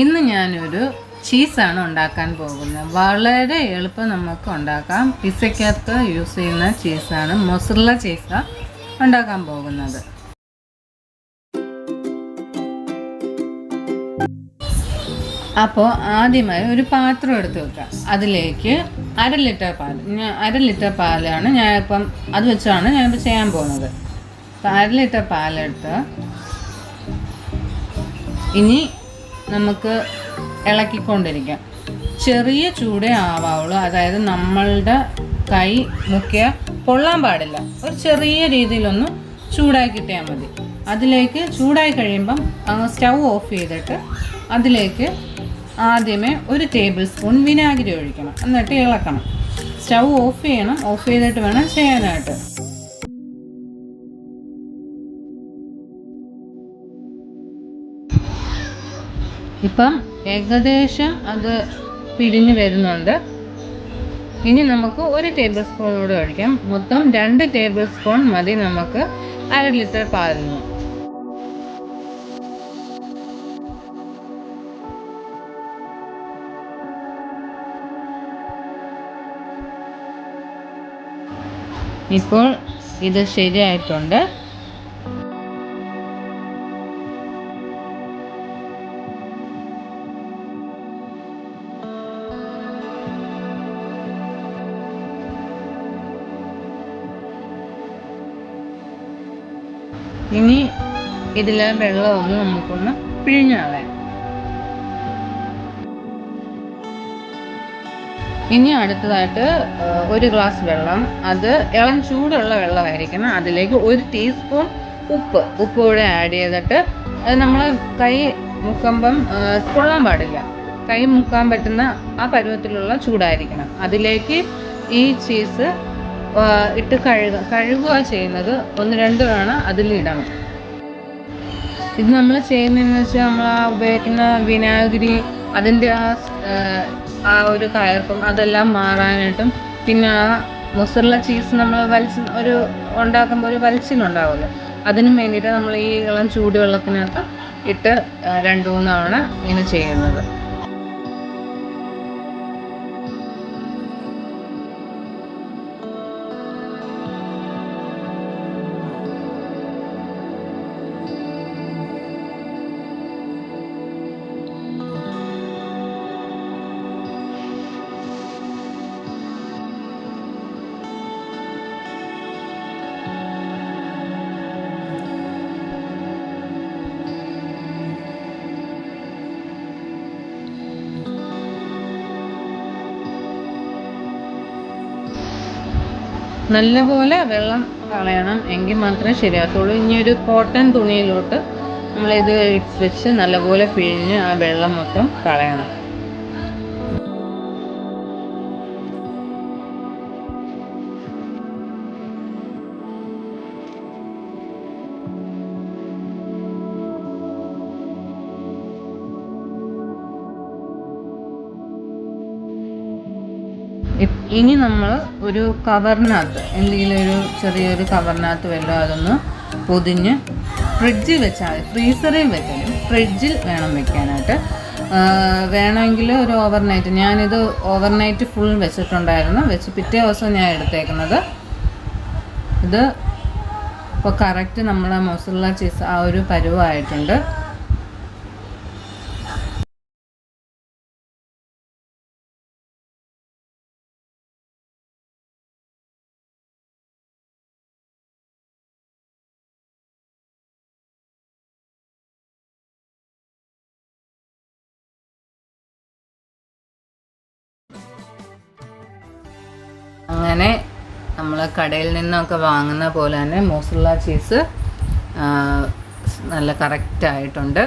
ഇന്ന് ഞാനൊരു ചീസാണ് ഉണ്ടാക്കാൻ പോകുന്നത്. വളരെ എളുപ്പം നമുക്ക് ഉണ്ടാക്കാം. പിസയ്ക്കകത്ത് യൂസ് ചെയ്യുന്ന ചീസാണ് മൊസറില ചീസാണ് ഉണ്ടാക്കാൻ പോകുന്നത്. അപ്പോൾ ആദ്യമായി ഒരു പാത്രം എടുത്ത് വെക്കാം. അതിലേക്ക് അര ലിറ്റർ പാൽ ഞാൻ അര ലിറ്റർ പാലാണ് ഞാൻ ഇപ്പം അത് വെച്ചാണ് ഞാനിപ്പോൾ ചെയ്യാൻ പോകുന്നത്. അപ്പം അര ലിറ്റർ പാലെടുത്ത് ഇനി നമുക്ക് ഇളക്കിക്കൊണ്ടിരിക്കാം. ചെറിയ ചൂടേ ആവാവുള്ളൂ. അതായത് നമ്മളുടെ കൈ മുക്കിയ കൊള്ളാൻ പാടില്ല. ഒരു ചെറിയ രീതിയിലൊന്ന് ചൂടായി കിട്ടിയാൽ മതി. അതിലേക്ക് ചൂടായി കഴിയുമ്പം സ്റ്റൗ ഓഫ് ചെയ്തിട്ട് അതിലേക്ക് ആദ്യമേ ഒരു ടേബിൾ സ്പൂൺ വിനാഗിരി ഒഴിക്കണം. എന്നിട്ട് ഇളക്കണം. സ്റ്റൗ ഓഫ് ചെയ്യണം. ഓഫ് ചെയ്തിട്ട് വേണം ചെയ്യാനായിട്ട്. ഇപ്പം ഏകദേശം അത് പിരിഞ്ഞ് വരുന്നുണ്ട്. ഇനി നമുക്ക് ഒരു ടേബിൾ സ്പൂൺ കൂടെ ഒഴിക്കാം. മൊത്തം രണ്ട് ടേബിൾ സ്പൂൺ മതി നമുക്ക്. അര ലിറ്റർ പാലിന്. ഇപ്പോൾ ഇത് ശരിയായിട്ടുണ്ട്. ഇനി ഇതിലെ വെള്ളമൊന്ന് നമുക്കൊന്ന് പിഴിഞ്ഞു ഇനി അടുത്തതായിട്ട് ഒരു ഗ്ലാസ് വെള്ളം. അത് ഇളം ചൂടുള്ള വെള്ളമായിരിക്കണം. അതിലേക്ക് ഒരു ടീസ്പൂൺ ഉപ്പ്. ഉപ്പ് കൂടെ ആഡ് ചെയ്തിട്ട് അത് നമ്മൾ കൈ മുക്കുമ്പം കൊള്ളാൻ പാടില്ല. കൈ മുക്കാൻ പറ്റുന്ന ആ പരുവത്തിലുള്ള ചൂടായിരിക്കണം. അതിലേക്ക് ഈ ചീസ് ഇട്ട് കഴുകുക കഴുകുക ചെയ്യുന്നത് ഒന്ന് രണ്ട് തവണ അതിലിടണം ഇത് നമ്മൾ ചെയ്യുന്നതെന്ന് വെച്ചാൽ നമ്മൾ ആ ഉപയോഗിക്കുന്ന വിനാഗിരി അതിന്റെ ആ ആ, ഒരു കയർപ്പും അതെല്ലാം മാറാനായിട്ടും പിന്നെ ആ മൊസറല ചീസ് നമ്മൾ വലിച്ച് ഒരു ഉണ്ടാക്കുമ്പോൾ ഒരു വലിച്ചിലുണ്ടാവുമല്ലോ അതിനും വേണ്ടിയിട്ട് നമ്മൾ ഈ ഇളം ചൂടുവെള്ളത്തിനകത്ത് ഇട്ട് രണ്ട് മൂന്ന് തവണ ഇങ്ങനെ ചെയ്യുന്നത്. നല്ലപോലെ വെള്ളം കളയണം എങ്കിൽ മാത്രമേ ശരിയാകത്തുള്ളൂ. ഇനി ഒരു കോട്ടൺ തുണിയിലോട്ട് നമ്മളിത് വെച്ച് നല്ലപോലെ പിഴിഞ്ഞ് ആ വെള്ളം മൊത്തം കളയണം. ഇനി നമ്മൾ ഒരു കവറിനകത്ത് എന്തെങ്കിലും ഒരു ചെറിയൊരു കവറിനകത്ത് വല്ലതും അതൊന്ന് പൊതിഞ്ഞ് ഫ്രിഡ്ജിൽ വെച്ചാൽ ഫ്രീസറിൽ വെച്ചാലും ഫ്രിഡ്ജിൽ വേണം വെക്കാനായിട്ട്. വേണമെങ്കിൽ ഒരു ഓവർനൈറ്റ്. ഞാനിത് ഓവർനൈറ്റ് ഫുൾ വെച്ചിട്ടുണ്ടായിരുന്നു. വെച്ച് പിറ്റേ ദിവസം ഞാൻ എടുത്തേക്കുന്നത്. ഇത് ഇപ്പോൾ കറക്റ്റ് നമ്മളെ മൊസറുള്ള ചീസ് ആ ഒരു പരുവമായിട്ടുണ്ട് അങ്ങനെ നമ്മൾ കടയിൽ നിന്നൊക്കെ വാങ്ങുന്ന പോലെ തന്നെ മോസുള്ള ചീസ് നല്ല കറക്റ്റ് ആയിട്ടുണ്ട്